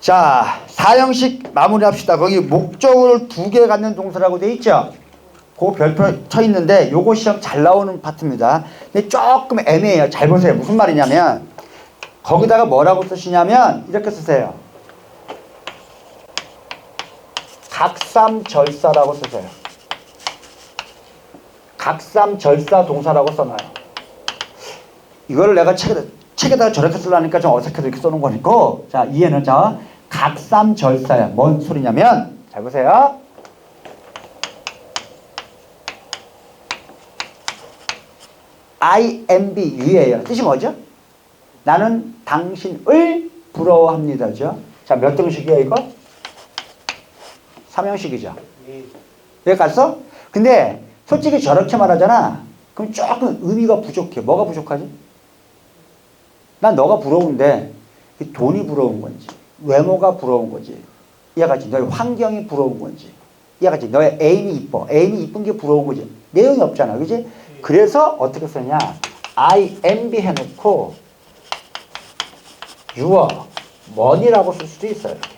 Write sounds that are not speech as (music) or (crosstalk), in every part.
자, 사형식 마무리합시다. 거기 목적어를 두개 갖는 동사라고 돼 있죠? 그 별표 쳐 있는데 요거 시험 잘 나오는 파트입니다. 근데 조금 애매해요. 잘 보세요. 무슨 말이냐면 거기다가 뭐라고 쓰시냐면 이렇게 쓰세요. 각삼절사라고 쓰세요. 각삼절사 동사라고 써놔요. 이거를 내가 책에, 책에다가 저렇게 쓰려니까 좀 어색해서 이렇게 써놓은 거니까 자 이해는 자 각삼절사야. 뭔 소리냐면 잘 보세요. IMB 유예요. 뜻이 뭐죠? 나는 당신을 부러워합니다죠. 자, 몇 등식이에요, 이거? 삼형식이죠. 여기 갔어? 근데 솔직히 저렇게 말하잖아. 그럼 조금 의미가 부족해. 뭐가 부족하지? 난 너가 부러운데 이 돈이 부러운 건지 외모가 부러운 건지 이해가지 너의 환경이 부러운 건지 이해가지 너의 애인이 이뻐. 애인이 이쁜 게 부러운 거지. 내용이 없잖아. 그지? 그래서 어떻게 쓰냐? IMB 해놓고 your money라고 쓸 수도 있어요 이렇게.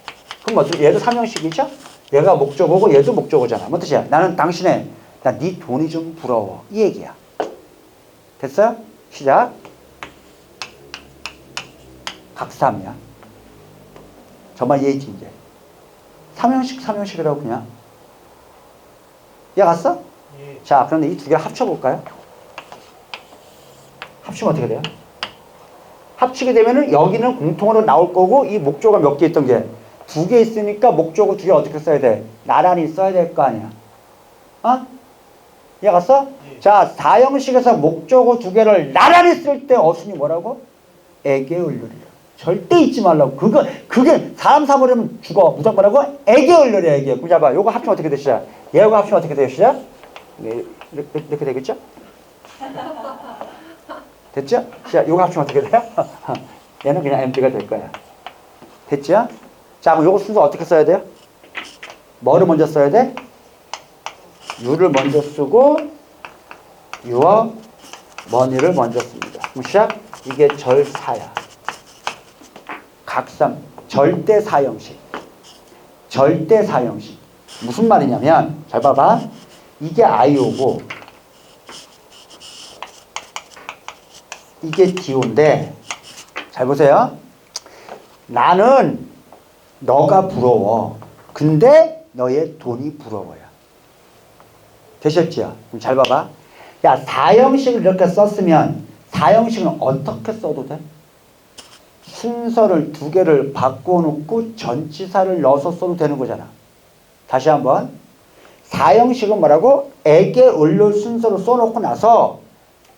그럼 어떻게 얘도 삼형식이죠? 얘가 목적어고 얘도 목적어잖아. 뭔 뜻이야? 나는 당신의 나 네 돈이 좀 부러워. 이 얘기야. 됐어요? 시작 각삼이야. 저만 이해했지 이제. 삼형식 삼형식이라고 그냥. 이해 갔어? 자 그런데 이 두 개를 합쳐볼까요? 합치면 어떻게 돼요? 합치게 되면은 여기는 공통으로 나올 거고 이 목조가 몇 개 있던 게 두 개 있으니까 목조고 두 개 어떻게 써야 돼? 나란히 써야 될 거 아니야. 어? 이해 갔어? 자 사형식에서 목조고 두 개를 나란히 쓸 때 어순이 뭐라고? 애게 을률이야. 절대 잊지 말라고. 그거, 그게 사람 사버리면 죽어. 무조건 뭐라고? 애게 을률이야, 애게. 그럼 잡아. 요거 합치면 어떻게 되시죠? 얘하고 합치면 어떻게 되시죠? 네, 이렇게, 이렇게 되겠죠? 됐죠? 자, 요거 합치면 어떻게 돼요? (laughs) 얘는 그냥 MP가 될 거야. 됐죠? 자, 그럼 요거 순서 어떻게 써야 돼요? 뭐를 먼저 써야 돼? 유를 먼저 쓰고, 유어, 머니를 먼저 씁니다. 그럼 시작? 이게 절사야. 각삼, 절대 사형식. 절대 사형식. 무슨 말이냐면, 잘 봐봐. 이게 아이오고, 이게 디오인데, 잘 보세요. 나는 너가 부러워. 근데 너의 돈이 부러워요. 되셨죠? 그럼 잘 봐봐. 야, 사형식을 이렇게 썼으면, 사형식은 어떻게 써도 돼? 순서를 두 개를 바꿔놓고 전치사를 넣어서 써도 되는 거잖아. 다시 한번. 사형식은 뭐라고? 애게 을를 순서로 써놓고 나서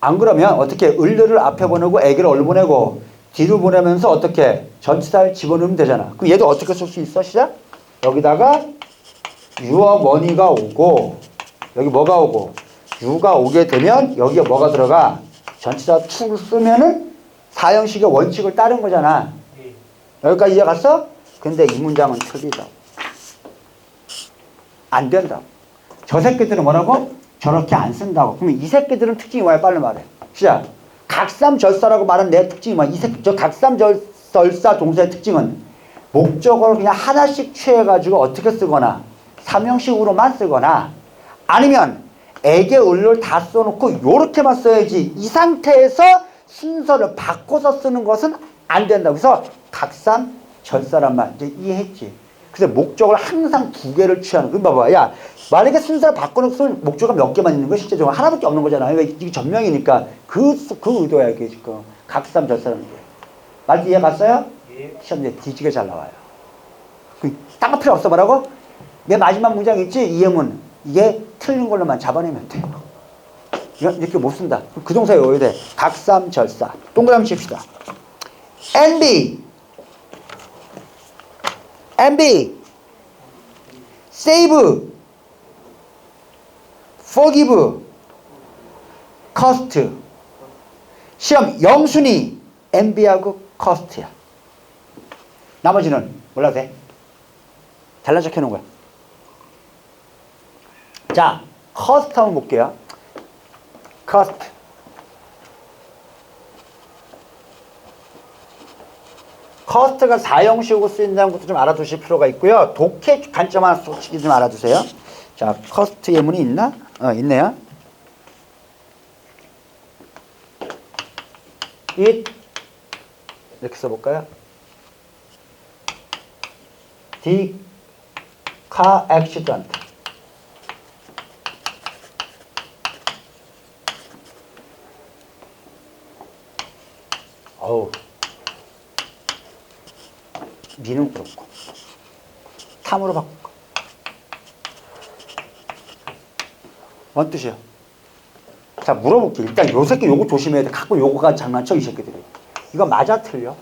안 그러면 어떻게 을류를 앞에 보내고 애게를 얼 보내고 뒤로 보내면서 어떻게 전치사를 집어넣으면 되잖아. 그럼 얘도 어떻게 쓸 수 있어? 시작. 여기다가 유어 머니가 오고 여기 뭐가 오고 유가 오게 되면 여기에 뭐가 들어가? 전치사 투를 쓰면은 사형식의 원칙을 따른 거잖아. 여기까지 이해 갔어? 근데 이 문장은 틀리다. 안 된다. 저 새끼들은 뭐라고? 저렇게 안 쓴다고. 그러면 이 새끼들은 특징이 뭐야? 빨리 말해. 시작. 각삼절사라고 말한 내 특징이 뭐야? 이 새끼, 저 각삼절사 동사의 특징은 목적어를 그냥 하나씩 취해가지고 어떻게 쓰거나 삼형식으로만 쓰거나 아니면 애게 을를 다 써놓고 요렇게만 써야지 이 상태에서 순서를 바꿔서 쓰는 것은 안 된다. 그래서 각삼 절사란 말 이제 이해했지. 그래서 목적을 항상 두 개를 취하는. 그럼 봐봐. 야, 만약에 순서를 바꿔놓고 목적가 몇 개만 있는 거 실제 적으로 하나밖에 없는 거잖아. 그러니까 이게 전명이니까 그, 그 의도야, 이게 지금. 각삼 절사라는 게. 말 이해 갔어요? 시험 이제 뒤지게 잘 나와요. 딴거 필요 없어. 뭐라고? 내 마지막 문장 있지? 이행은. 이게 틀린 걸로만 잡아내면 돼. 이건 이렇게 못 쓴다. 그 동사에 외워야 돼. 각삼절사. 동그라미 칩시다. NB. NB. save. forgive. cost. 시험 영순이 NB하고 cost야. 나머지는 몰라도 돼. 달라 적혀 놓은 거야. 자, 한번 볼게요. Cost. 커스트가 사형식으로 쓰인다는 것도 좀 알아두실 필요가 있고요. 독해 관점 하나 솔직히 좀 알아두세요. 자, 커스트 예문이 있나? 어, 있네요. it 이렇게 써볼까요? the car accident 어우. 미는 그렇고. 탐으로 바꿀까 뭔 뜻이야? 자 물어볼게. 일단 요 새끼 요거 조심해야 돼. 갖고 요거가 장난쳐 이 새끼들이. 이거 맞아 틀려?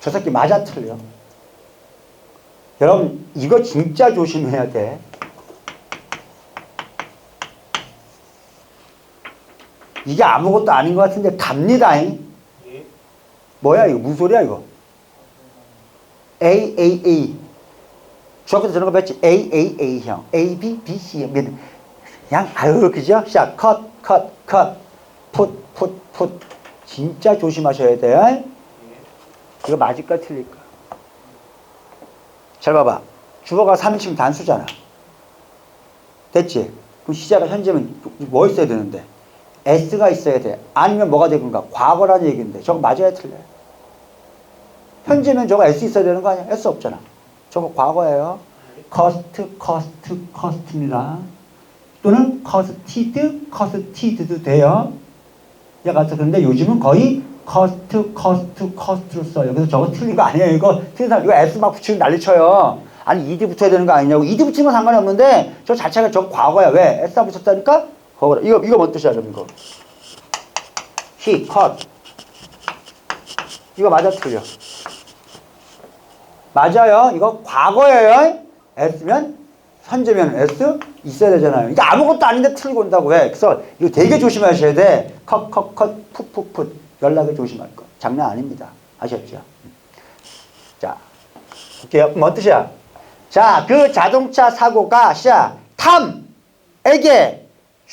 저 새끼 맞아 틀려? 여러분 이거 진짜 조심해야 돼 이게 아무것도 아닌 것 같은데 갑니다잉. 예. 뭐야 이거? 무슨 소리야 이거? A A A. 중학교 때 저런 거 배웠지? A A A 형. A B B C 형. 그냥 아유 그죠? 시작 컷 컷 컷 풋 풋 풋. 진짜 조심하셔야 돼. 이거 맞을까 틀릴까? 잘 봐봐. 주어가 3인칭 단수잖아. 됐지? 그럼 시제가 현재면 뭐 있어야 되는데 S가 있어야 돼 아니면 뭐가 되건가 과거라는 얘기인데 저거 맞아야 틀려요 현재면 저거 S 있어야 되는 거 아니야? S 없잖아. 저거 과거예요. cost, cost, cost입니다. 또는 costed, costed도 돼요. 얘가 그런데 요즘은 거의 cost, cost, cost로 써요. 그래서 저거 틀린 거 아니에요. 이거 틀린 사람, 이거 S 막 붙이면 난리 쳐요. 아니, ed 붙여야 되는 거 아니냐고. ed 붙이면 상관이 없는데 저 자체가 저 과거야. 왜? S 붙였다니까? 거거라. 이거, 이거 뭔 뜻이야, 그럼 이거. he, cut. 이거 맞아, 틀려. 맞아요. 이거 과거예요. S면 현재면 S 있어야 되잖아요. 이게 아무것도 아닌데 틀리고 온다고 왜? 그래서 이거 되게 조심하셔야 돼. 컷, 컷, 컷, 풋, 풋, 풋. 연락에 조심할 거. 장난 아닙니다. 아셨죠? 자, 볼게요. 뭔 뜻이야? 자, 그 자동차 사고가 시작. 탐에게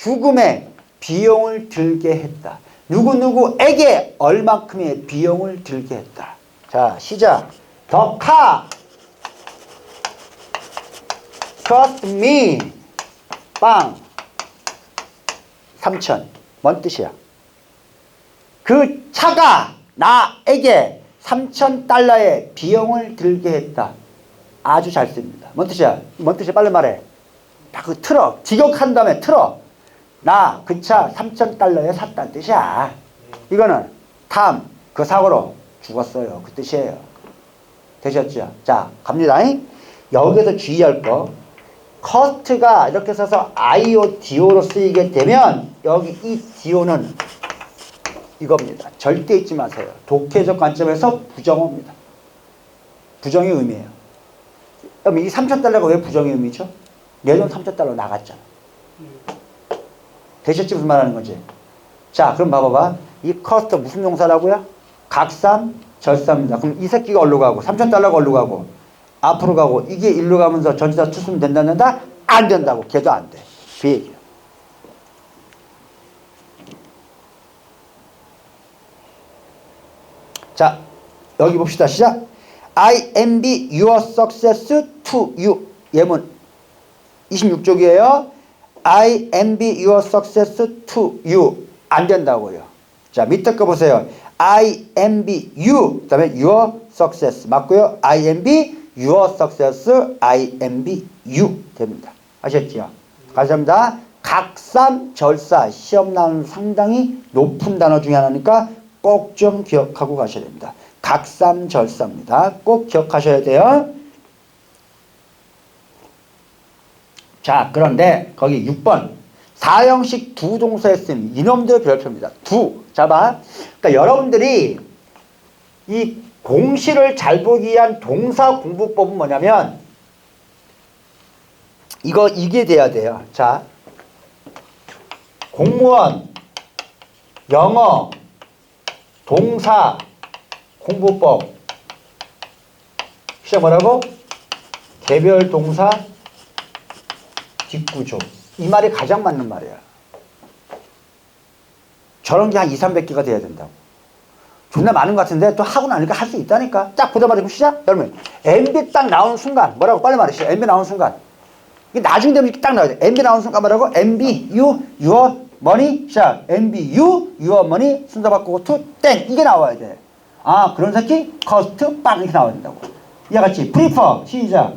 죽음의 비용을 들게 했다. 누구누구에게 얼만큼의 비용을 들게 했다. 자, 시작. Car cost me 빵 3천. 뭔 뜻이야? 그 차가 나에게 3천 달러의 비용을 들게 했다. 아주 잘 씁니다. 뭔 뜻이야? 뭔 뜻이야? 빨리 말해. 다그 틀어. 직역한 다음에 틀어. 나 그 차 3천 달러에 샀다는 뜻이야. 이거는 탐, 그 사고로 죽었어요. 그 뜻이에요. 되셨죠? 자, 갑니다. 여기서 주의할 거. 커스트가 이렇게 써서 IODO로 쓰이게 되면 여기 이 DO는 이겁니다. 절대 잊지 마세요. 독해적 관점에서 부정어입니다. 부정의 의미예요. 그럼 이 3,000달러가 왜 부정의 의미죠? 내돈 3,000달러 나갔잖아. 되셨지 무슨 말하는 거지? 자, 그럼 봐봐봐. 이 커스트 무슨 용사라고요? 각삼, 절삼입니다. 그럼 이 새끼가 어디로 가고 3,000달러가 어디로 가고 앞으로 가고 이게 일로 가면서 전치사 추수면 된다 안 된다? 안 된다고. 걔도 안 돼. 그 얘기야. 자, 여기 봅시다. 시작. I envy your success to you. 예문 26쪽이에요. I envy your success to you. 안 된다고요. 자, 밑에 거 보세요. I envy you. 그 다음에 your success. 맞고요. I envy your success. I envy you. 됩니다. 아셨죠? 감사합니다. 각삼, 절사. 시험 나오는 상당히 높은 단어 중에 하나니까 꼭 좀 기억하고 가셔야 됩니다. 각삼, 절사입니다. 꼭 기억하셔야 돼요. 자, 그런데 거기 6번. 사형식 두 동사에 쓰인 이놈들 별표입니다. 두. 자, 봐. 그러니까 여러분들이 이 공시를 잘 보기 위한 동사 공부법은 뭐냐면 이거 이게 돼야 돼요. 자. 공무원, 영어, 동사, 공부법. 시작 뭐라고? 개별 동사, 뒷구조. 이 말이 가장 맞는 말이야. 저런 게 한 2, 300개가 돼야 된다고. 존나 많은 것 같은데 또 하고 나니까 할 수 있다니까. 딱 보자마자 시작. 여러분 MB 딱 나오는 순간 뭐라고 빨리 말해주세요. MB 나오는 순간. 이게 나중에 되면 이렇게 딱 나와야 돼. MB 나오는 순간 뭐라고? MB you your money 시작. MB you your money 순서 바꾸고 to 땡 이게 나와야 돼. 아 그런 새끼 cost 빵 이렇게 나와야 된다고. 이와 같이 prefer 시작.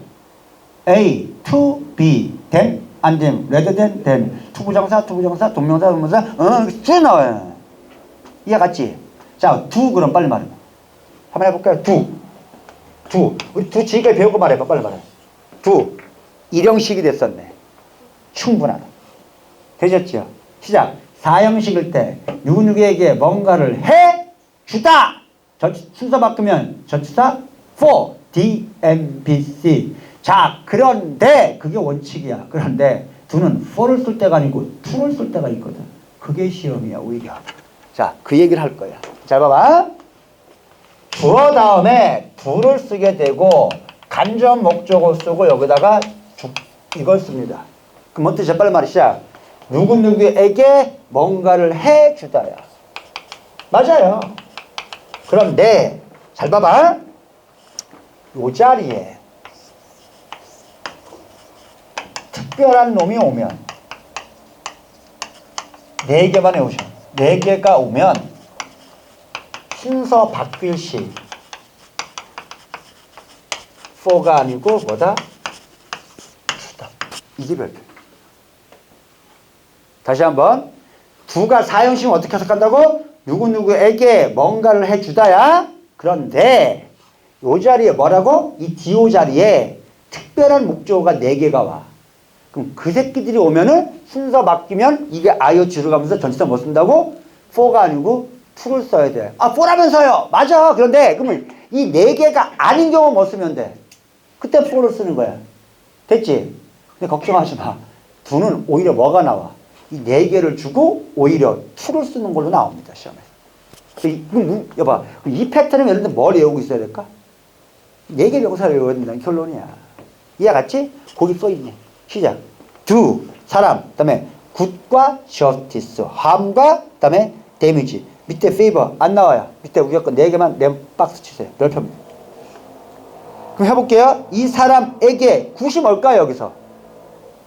A to B then 안 됨, rather than then 투부정사 투부정사 동명사 동명사 어쭉 나와요. 이해 같지? 자, 두 그럼 빨리 말해봐. 한번 해볼까요? 두. 두. 우리 두 지금까지 배우고 말해봐. 빨리 말해. 두. 일형식이 됐었네. 충분하다. 되셨죠? 시작. 사형식일 때 누구누구에게 뭔가를 해 주다. 저 순서 바꾸면 전치사 for D, M, B, C. 자, 그런데 그게 원칙이야. 그런데 두는 for를 쓸 때가 아니고 to를 쓸 때가 있거든. 그게 시험이야, 오히려. 자, 그 얘기를 할 거야. 잘 봐봐. 주어 다음에 do를 쓰게 되고 간접 목적어 쓰고 여기다가 주, 이걸 씁니다. 그럼 어떻게 재 빨리 말이시야. 누구누구에게 뭔가를 해주다야. 맞아요. 그런데 잘 봐봐. 요 자리에 특별한 놈이 오면 네 개만 해오셔. 네 개가 오면 순서 바뀔 시 for가 아니고 뭐다? 투다. 이게 별표. 다시 한번 두가 사형식은 어떻게 해석한다고? 누구누구에게 뭔가를 해주다야. 그런데 요 자리에 뭐라고? 이 디오 자리에 특별한 목적어가 네개가 와. 그럼 그 새끼들이 오면은 순서 바뀌면 이게 아이오 들어가면서 전치사 뭐 쓴다고? for가 아니고 to를 써야 돼. 아, for라면서요. 맞아. 그런데 그러면 이 네 개가 아닌 경우 뭐 쓰면 돼? 그때 for를 쓰는 거야. 됐지? 근데 걱정하지 마. 두는 오히려 뭐가 나와? 이 네 개를 주고 오히려 to를 쓰는 걸로 나옵니다. 시험에서. 그 이- 그럼 무- 여봐. 그럼 이 패턴은 예를 들어 뭘 외우고 있어야 될까? 네 개 명사를 외워야 된다는 결론이야. 이해 갔지? 거기 써있네. 시작. do, 사람. 그 다음에 good과 justice, harm과 그 다음에 damage. 밑에 favor 안 나와요. 밑에 우리가 거네 개만 네 박스 치세요. 넓혀입니다. 그럼 해볼게요. 이 사람에게 굿이 뭘까요, 여기서?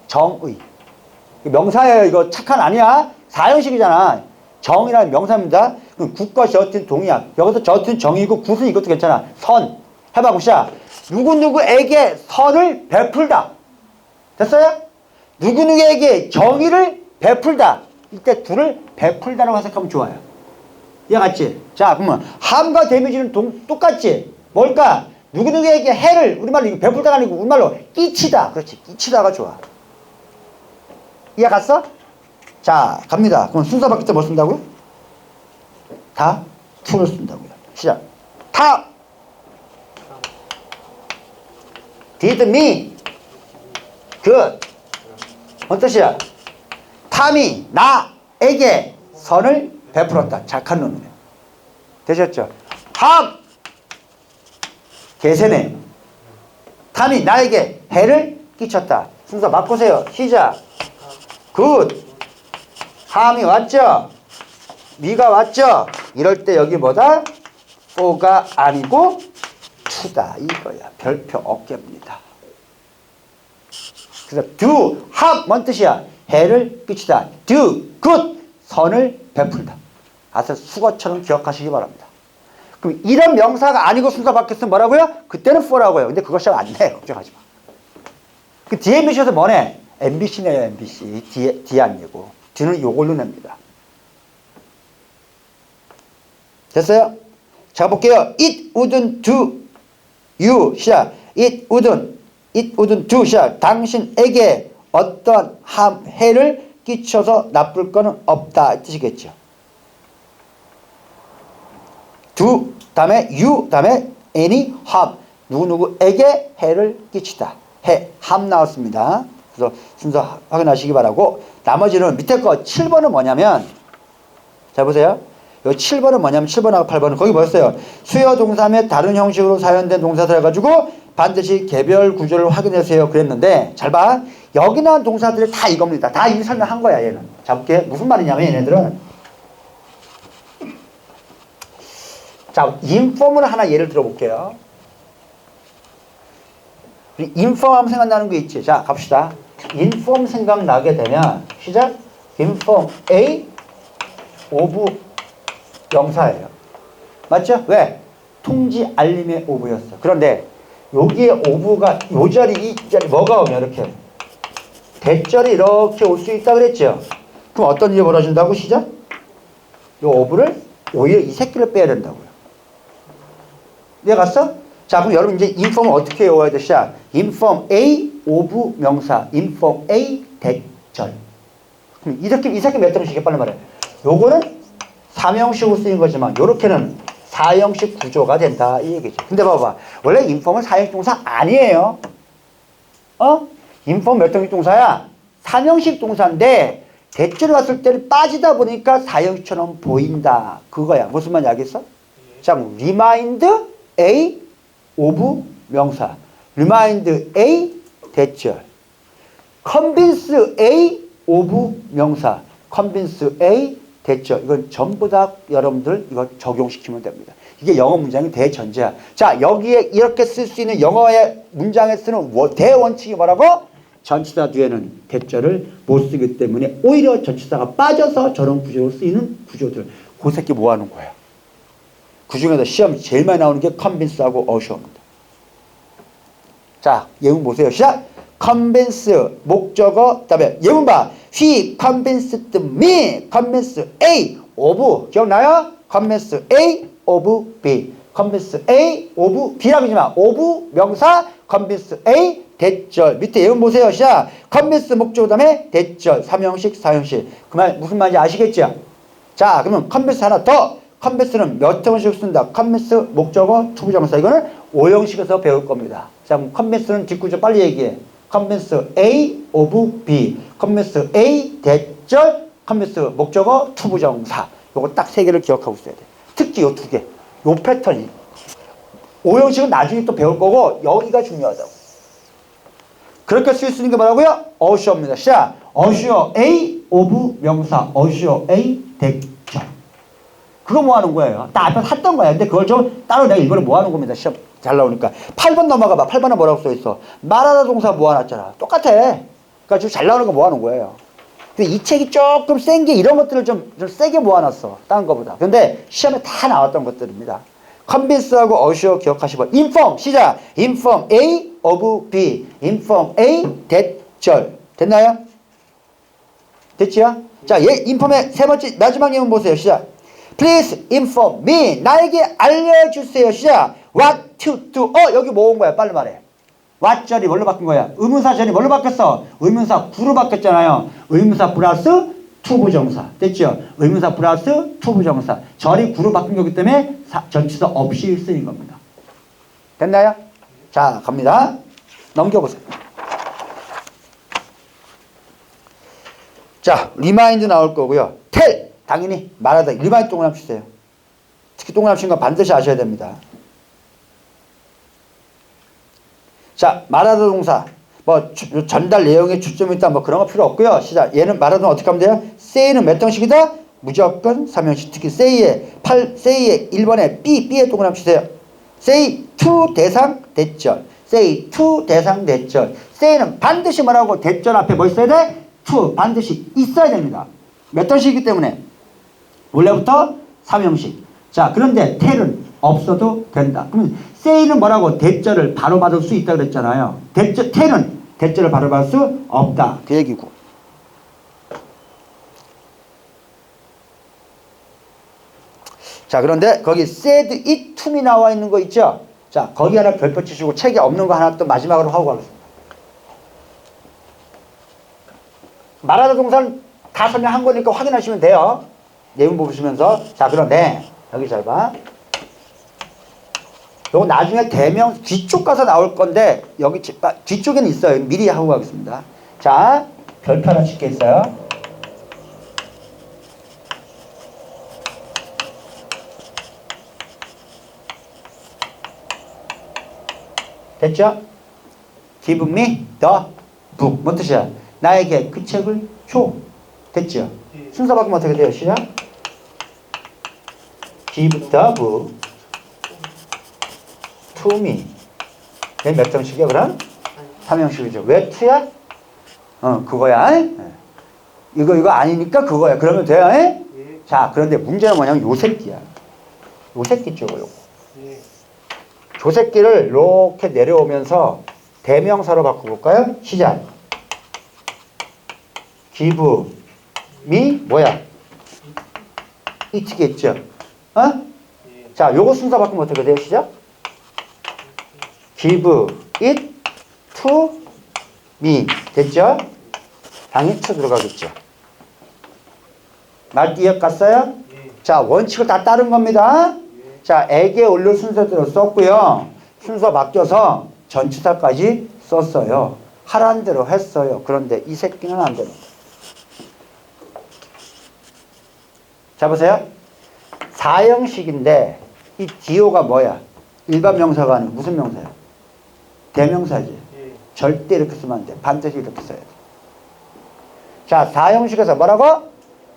정의. 명사예요. 이거 착한 아니야. 사형식이잖아. 정이라는 명사입니다. 그럼 굿과 저튼 동의야. 여기서 저튼 정이고 굿은 이것도 괜찮아. 선. 해봐 보시자. 누구누구에게 선을 베풀다. 됐어요? 누구누구에게 정의를 베풀다. 이때 둘을 베풀다라고 해석하면 좋아요. 이해 갔지? 자, 그러면 함과 데미지는 동, 똑같지? 뭘까? 누구누구에게 해를 우리말로 이거 베풀다가 아니고 우리말로 끼치다. 그렇지. 끼치다가 좋아. 이해 갔어? 자, 갑니다. 그럼 순서 바뀔 때 뭐 쓴다고요? 다 to를 쓴다고요. 시작. 다 did me good 어떤 뜻이야? 탐이 나에게 선을 베풀었다. 착한 놈이네. 되셨죠? 함 개세네. 탐이 나에게 해를 끼쳤다. 순서 바꾸세요. 시작. 굿. 함이 왔죠? 미가 왔죠? 이럴 때 여기 뭐다? 포가 아니고 투다 이거야. 별표 어깨입니다. 그래서 do, have 뭔 뜻이야? 해를 끼치다. do, good, 선을 베풀다. 아서 수거처럼 기억하시기 바랍니다. 그럼 이런 명사가 아니고 순서 바뀌었으면 뭐라고요? 그때는 for라고요. 근데 그것 시험 안 돼. 걱정하지 마. 그 뒤에 미셔서 뭐네? MBC네요, MBC. 뒤에, 뒤에 아니고. 뒤는 요걸로 냅니다. 됐어요? 자, 볼게요. It wouldn't do you, 시작. It wouldn't, it wouldn't do, 시작. 당신에게 어떤 함, 해를 끼쳐서 나쁠 거는 없다. 이 뜻이겠죠. do, 다음에 you, 다음에 any harm. 누구누구에게 해를 끼치다. 해, 함 나왔습니다. 그래서 순서 확인하시기 바라고 나머지는 밑에 거 7번은 뭐냐면 자 보세요. 요 7번은 뭐냐면 7번하고 8번은 거기 뭐였어요? 수요 동사 및 다른 형식으로 사용된 동사들 해가지고 반드시 개별 구조를 확인하세요 그랬는데 잘 봐. 여기 나온 동사들이 다 이겁니다. 다 이미 설명한 거야 얘는. 자 볼게 무슨 말이냐면 얘네들은 자, 인폼을 하나 예를 들어볼게요. 우리 인폼 하면 생각나는 거 있지? 자, 갑시다. 인폼 생각나게 되면, 시작. 인폼 A 오브 명사예요. 맞죠? 왜? 통지 알림의 오브였어. 그런데 여기에 오브가 요 자리 이 자리 뭐가 오면 이렇게 대절이 이렇게 올 수 있다 그랬죠? 그럼 어떤 일이 벌어진다고 시작? 요 오브를 오히려 이 새끼를 빼야 된다고요. 이해갔어? 자, 그럼 여러분 이제 인폼을 어떻게 외워야 돼? 시작. 인폼 A 오브 명사, 인폼 A 대절. 그럼 이렇게 이 새끼 몇 등식이 빨리 말해. 요거는 삼형식으로 쓰인 거지만 요렇게는 사형식 구조가 된다 이 얘기죠. 근데 봐봐. 원래 인폼은 사형식 동사 아니에요. 어? 인폼 몇 형식 동사야? 삼형식 동사인데 대절을 봤을 때는 빠지다 보니까 사형식처럼 보인다. 그거야. 무슨 말인지 알겠어? 자, remind A of 명사. remind A 대절. convince A of 명사. convince A 대절. 이건 전부 다 여러분들 이거 적용시키면 됩니다. 이게 영어 문장의 대전제야. 자, 여기에 이렇게 쓸 수 있는 영어의 문장에 쓰는 워- 대원칙이 뭐라고? 전치사 뒤에는 대절을 못 쓰기 때문에 오히려 전치사가 빠져서 저런 구조로 쓰이는 구조들. 그 새끼 뭐 하는 거야? 그 중에서 시험 제일 많이 나오는 게 컨빈스하고 어쇼입니다. 자, 예문 보세요. 시작. Convince 목적어 그다음에 예문 봐. He convinced me. convince A of 기억나요? convince A of B. convince A of B라고 하지 마. of 명사 convince A 대절 밑에 예문 보세요. 시작. convince 목적어 그다음에 대절 삼형식 사형식. 그 말 무슨 말인지 아시겠죠? 자, 그러면 컨벤스 하나 더. 컨벤스는 몇 형식 쓴다. 컨벤스 목적어 투부정사 이거는 5형식에서 배울 겁니다. 자, 그럼 컨벤스는 뒷구조 빨리 얘기해. 컨벤스 A of B. 컨벤스 A 대절 컨벤스 목적어 투부정사. 요거 딱 세 개를 기억하고 있어야 돼. 특히 요 두 개. 요 패턴이. 5형식은 나중에 또 배울 거고 여기가 중요하다고. 그렇게 쓸 수 있는 게 뭐라고요? 어슈어입니다. 시작. 어슈어 A of 명사. 어슈어 A 대절. 그거 뭐 하는 거예요? 나 앞에 샀던 거야. 근데 그걸 좀 따로 내가 이거를 뭐 하는 겁니다. 시험 잘 나오니까. 8번 넘어가 봐. 8번에 뭐라고 써 있어? 말하다 동사 모아놨잖아. 똑같아. 그러니까 지금 잘 나오는 거 모아놓은 거예요. 근데 이 책이 조금 센 게 이런 것들을 좀, 좀 세게 모아놨어. 다른 거보다. 근데 시험에 다 나왔던 것들입니다. 컨빈스하고 어시어 기억하시고 인폼 시작 인폼 A of B 인폼 A 대절 됐나요? 됐지요? 자, 얘 인폼의 세 번째 마지막 예문 보세요. 시작. Please inform me. 나에게 알려주세요. 시작. What to do. 어, 여기 뭐 온 거야? 빨리 말해. what 절이 뭘로 바뀐 거야? 의문사 절이 뭘로 바뀌었어? 의문사 구로 바뀌었잖아요. 의문사 플러스 투부정사. 됐죠? 의문사 플러스 투부정사. 절이 구로 바뀐 거기 때문에 사- 전치사 없이 쓰인 겁니다. 됐나요? 자, 갑니다. 넘겨보세요. 자, 리마인드 나올 거고요. 텔 당연히 말하다 리마인드 동그라미 주세요. 특히 동그라미 치는 거 반드시 아셔야 됩니다. 자, 말하다 동사. 뭐 주- 전달 내용에 주점이 있다 뭐 그런 거 필요 없고요. 시작. 얘는 말하다 어떻게 하면 돼요? say는 몇 형식이다? 무조건 3형식. 특히 say의 8 say의 1번에 B B에 동그라미 주세요. say to 대상 대절. say to 대상 대절. say는 반드시 뭐라고 대절 앞에 뭐 있어야 돼? to 반드시 있어야 됩니다. 몇 형식이기 때문에 원래부터 3형식. 자, 그런데 텔은 없어도 된다. 그러면 say는 뭐라고 대절을 바로 받을 수 있다 그랬잖아요. 대절 텔은 대절을 바로 받을 수 없다. 그 얘기고. 자, 그런데 거기 said it to me 나와 있는 거 있죠? 자, 거기 하나 별표 치시고 책에 없는 거 하나 또 마지막으로 하고 가겠습니다. 말하다 동사는 다 설명한 거니까 확인하시면 돼요. 내용 보시면서. 자, 그런데 여기 잘 봐. 요거 나중에 대명 뒤쪽 가서 나올 건데 여기 지- 아, 뒤쪽에는 있어요. 미리 하고 가겠습니다. 자, 별표 하나 칠게있어요 됐죠? Give me the book. 뭔 뜻이야? 나에게 그 책을 줘. 됐죠? 순서 바꾸면 어떻게 돼요? 시작. Give the book me. 얘몇 정식이야, 그럼? 3형식이죠. 왜 to야? 어, 그거야. 에? 이거, 이거 아니니까 그거야. 그러면 돼요. 에? 예. 자, 그런데 문제는 뭐냐면 요 새끼야. 요 새끼 쪽으로 요거. 예. 조 새끼를 이렇게 내려오면서 대명사로 바꿔볼까요? 시작. give me 뭐야? it겠죠. 어? 예. 자, 요거 순서 바꾸면 어떻게 돼요? 시작. Give it to me 됐죠? 당연히 to 들어가겠죠. 말 이해갔어요? 예. 자, 원칙을 다 따른 겁니다. 자, 에게 올릴 순서대로 썼고요. 순서 바뀌어서 전치사까지 썼어요. 하란 대로 했어요. 그런데 이 새끼는 안 됩니다. 자, 보세요. 사형식인데 이 디오가 뭐야? 일반 명사가 아니고 무슨 명사야? 대명사지. 예. 절대 이렇게 쓰면 안 돼. 반드시 이렇게 써야 돼. 자, 사형식에서 뭐라고?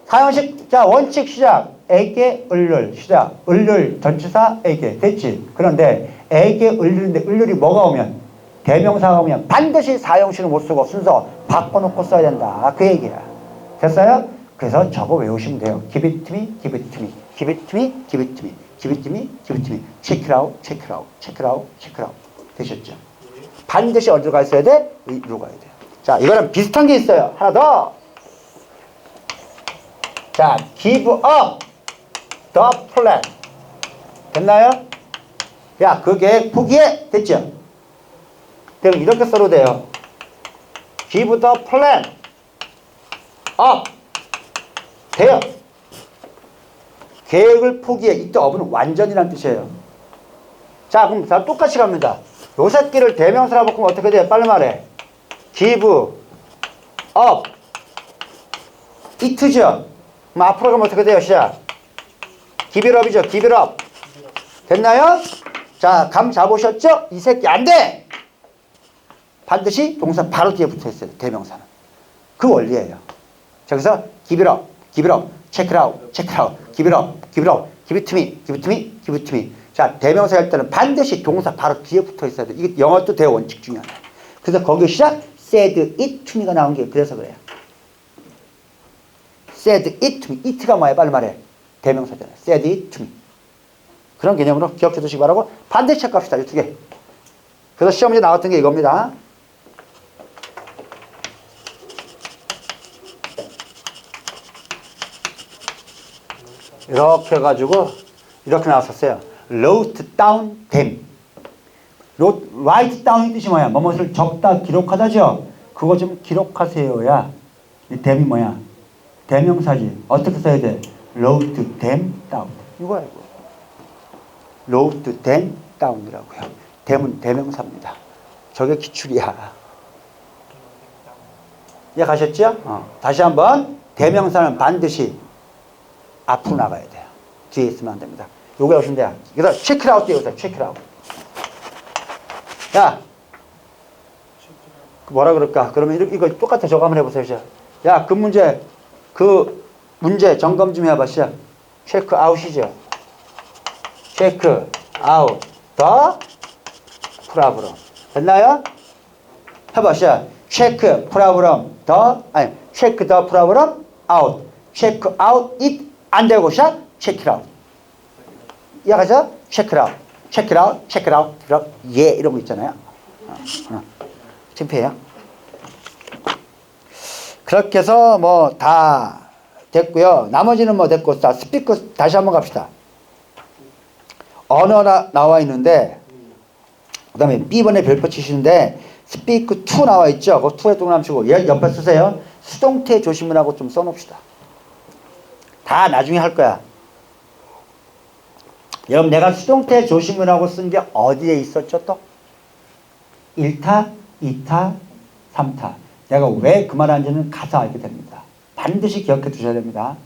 사형식, 자, 원칙 시작. 에게, 을를, 시작. 을를, 전치사, 에게. 됐지? 그런데, 에게, 을를인데, 을를이 뭐가 오면? 대명사가 오면 반드시 사형식을 못 쓰고 순서 바꿔놓고 써야 된다. 그 얘기야. 됐어요? 그래서 저거 외우시면 돼요. give it to me, give it to me, give it to me, give it to me, give it to me, give it to me. check it out, check it out, check it out, check it out. 되셨죠? 반드시 어디로 가 있어야 돼? 위로 가야 돼요. 자, 이거랑 비슷한 게 있어요. 하나 더. 자, give up the plan. 됐나요? 야, 그 계획 포기해. 됐죠? 그럼 이렇게 써도 돼요. give the plan up. 돼요. 계획을 포기해. 이때 up은 완전이란 뜻이에요. 자, 그럼 다 똑같이 갑니다. 요 새끼를 대명사로 바꾸면 어떻게 돼요? 빨리 말해. give up. it죠? 그럼 앞으로 가면 어떻게 돼요? 시작. give it up이죠? give it up. 됐나요? 자, 감 잡으셨죠? 이 새끼 안 돼! 반드시 동사 바로 뒤에 붙어 있어요. 대명사는. 그 원리예요. 자, 그래서 give it up, give it up, check it out, check it out, give it up, give it up, give it to me, give it to me, give it to me. 자, 대명사 할 때는 반드시 동사 바로 뒤에 붙어 있어야 돼. 이게 영어도 대어 원칙 중에 하나. 그래서 거기 시작, said it to me가 나온 게 그래서 그래요. said it to me. it가 뭐야? 빨리 말해. 대명사잖아요. said it to me. 그런 개념으로 기억해 두시기 바라고 반드시 체크합시다. 이 두 개. 그래서 시험 문제 나왔던 게 이겁니다. 이렇게 해가지고 이렇게 나왔었어요. Wrote down them. wrote, write down이 뜻이 뭐야? 뭐뭇을 적다, 기록하다죠? 그거 좀 기록하세요야. 이 them이 뭐야? 대명사지. 어떻게 써야 돼? wrote them down. 이거야, 이거. wrote them down이라고요. them은 대명사입니다. 저게 기출이야. 이해 가셨죠? 어. 다시 한번 대명사는 반드시 앞으로 나가야 돼요. 뒤에 있으면 안 됩니다. 오시면 돼요. 그래서 체크아웃 띄우세요. 체크아웃. 야, 그 뭐라 그럴까? 그러면 이거, 이거 똑같아. 저거 한번 해보세요. 시작. 야, 그 문제, 그 문제 점검 좀 해봐. 시작. 체크아웃이죠. 체크 아웃 더 프라브럼 됐나요? 해봐 시작 체크 프라브럼 더 아니 체크 더 프라브럼 아웃 체크 아웃 it안 되고 시작 체크 아웃 이해가죠? 체크 아웃 체크 아웃 체크 아웃 예 이런 거 있잖아요 어, 어. 창피해요 그렇게 해서 뭐 다 됐고요 나머지는 뭐 됐고 자 스피커 다시 한번 갑시다 언어가 나와 있는데 그 다음에 B번에 별표 치시는데 speak to 나와 있죠. 그 to에 동그라미 치고 얘 옆에 쓰세요. 수동태 조심을 하고 좀 써놓읍시다. 다 나중에 할 거야. 여러분 내가 수동태 조심을 하고 쓴 게 어디에 있었죠 또? 1타, 2타, 3타. 내가 왜 그 말 하는지는 가서 알게 됩니다. 반드시 기억해 두셔야 됩니다.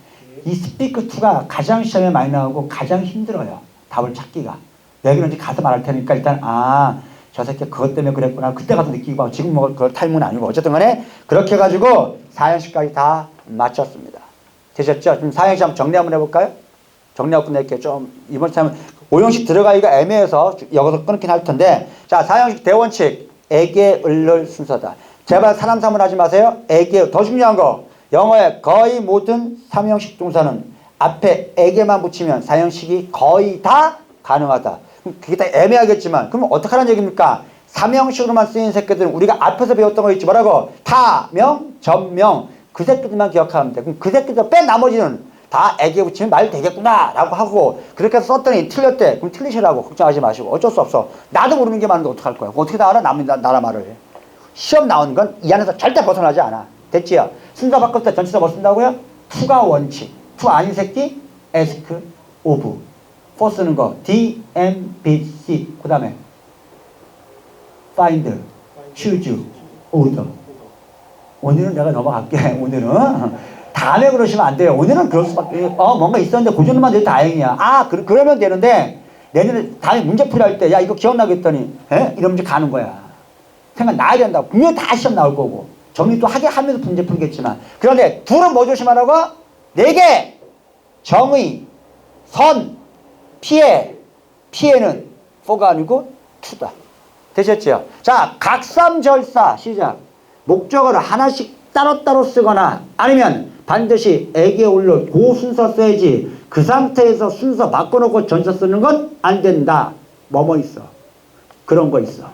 이 speak to가 가장 시험에 많이 나오고 가장 힘들어요. 답을 찾기가. 왜 그런지 가서 말할 테니까 일단 아, 저 새끼 그것 때문에 그랬구나. 그때 가서 느끼고 봐. 지금 뭐 그럴 타임은 아니고 어쨌든 간에 그렇게 해가지고 4형식까지 다 마쳤습니다. 되셨죠? 좀 4형식 한번 정리 한번 해볼까요? 정리하고 끝낼게요. 좀 이번 참 오형식 들어가기가 애매해서 여기서 끊긴 할 텐데 자 사형식 대원칙 애게 을를 순서다. 제발 사람 삼을 하지 마세요. 애게 더 중요한 거 영어의 거의 모든 삼형식 동사는 앞에 애게만 붙이면 사형식이 거의 다 가능하다. 그럼 그게 다 애매하겠지만 그럼 하는 얘기입니까? 삼형식으로만 쓰인 새끼들은 우리가 앞에서 배웠던 거 있지 뭐라고 타명, 전명 그 새끼들만 기억하면 돼. 그럼 그 새끼들 뺀 나머지는 다 애게 붙이면 말 되겠구나 라고 하고 그렇게 썼더니 틀렸대. 그럼 틀리시라고 걱정하지 마시고 어쩔 수 없어. 나도 모르는 게 많은데 어떡할 거야. 어떻게 다 알아? 남, 나, 나라 말을. 시험 나오는 건이 안에서 절대 벗어나지 않아. 됐지요? 순서 바꿨을 때 전치사 뭐 쓴다고요? 투가 원칙. 투 아닌 새끼 에스크 오브. 포 쓰는 거 D, M, B, C. 그 다음에 find, choose, order. 오늘은 내가 넘어갈게. 오늘은 다음에 그러시면 안 돼요. 오늘은 그럴 수밖에. 어 뭔가 있었는데 그 정도만 돼도 다행이야. 아 그, 그러면 되는데 내년에 다음에 문제 풀이 할 때 야 이거 기억나겠더니 에? 문제 가는 거야. 생각 나야 된다고. 분명 다 시험 나올 거고. 정리 또 하게 하면서 문제 풀겠지만. 그런데 둘은 뭐 조심하라고? 네 개. 정의, 선, 피해. 피해는 4가 아니고 2다. 되셨죠? 자, 각삼절사 시작. 목적어를 하나씩 따로따로 쓰거나 아니면 반드시 애게 올려 고 순서 써야지 그 상태에서 순서 바꿔놓고 전서 쓰는 건 안 된다. 뭐뭐 있어. 그런 거 있어.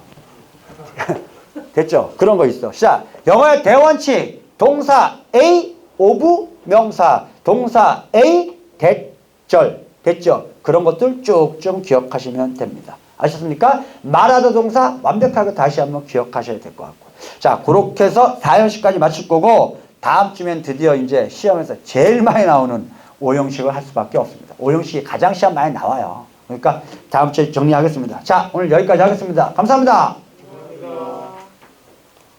(laughs) 됐죠? 그런 거 있어. 시작. 영어의 대원칙. 동사 A, 오브, 명사. 동사 A, 대절. 됐죠? 그런 것들 쭉쭉 기억하시면 됩니다. 아셨습니까? 말하다 동사 완벽하게 다시 한번 기억하셔야 될 것 같고. 자, 그렇게 해서 4형식까지 마칠 거고, 다음 주면 드디어 이제 시험에서 제일 많이 나오는 5형식을 할 수밖에 없습니다. 5형식이 가장 시험 많이 나와요. 그러니까 다음 주에 정리하겠습니다. 자, 오늘 여기까지 하겠습니다. 감사합니다.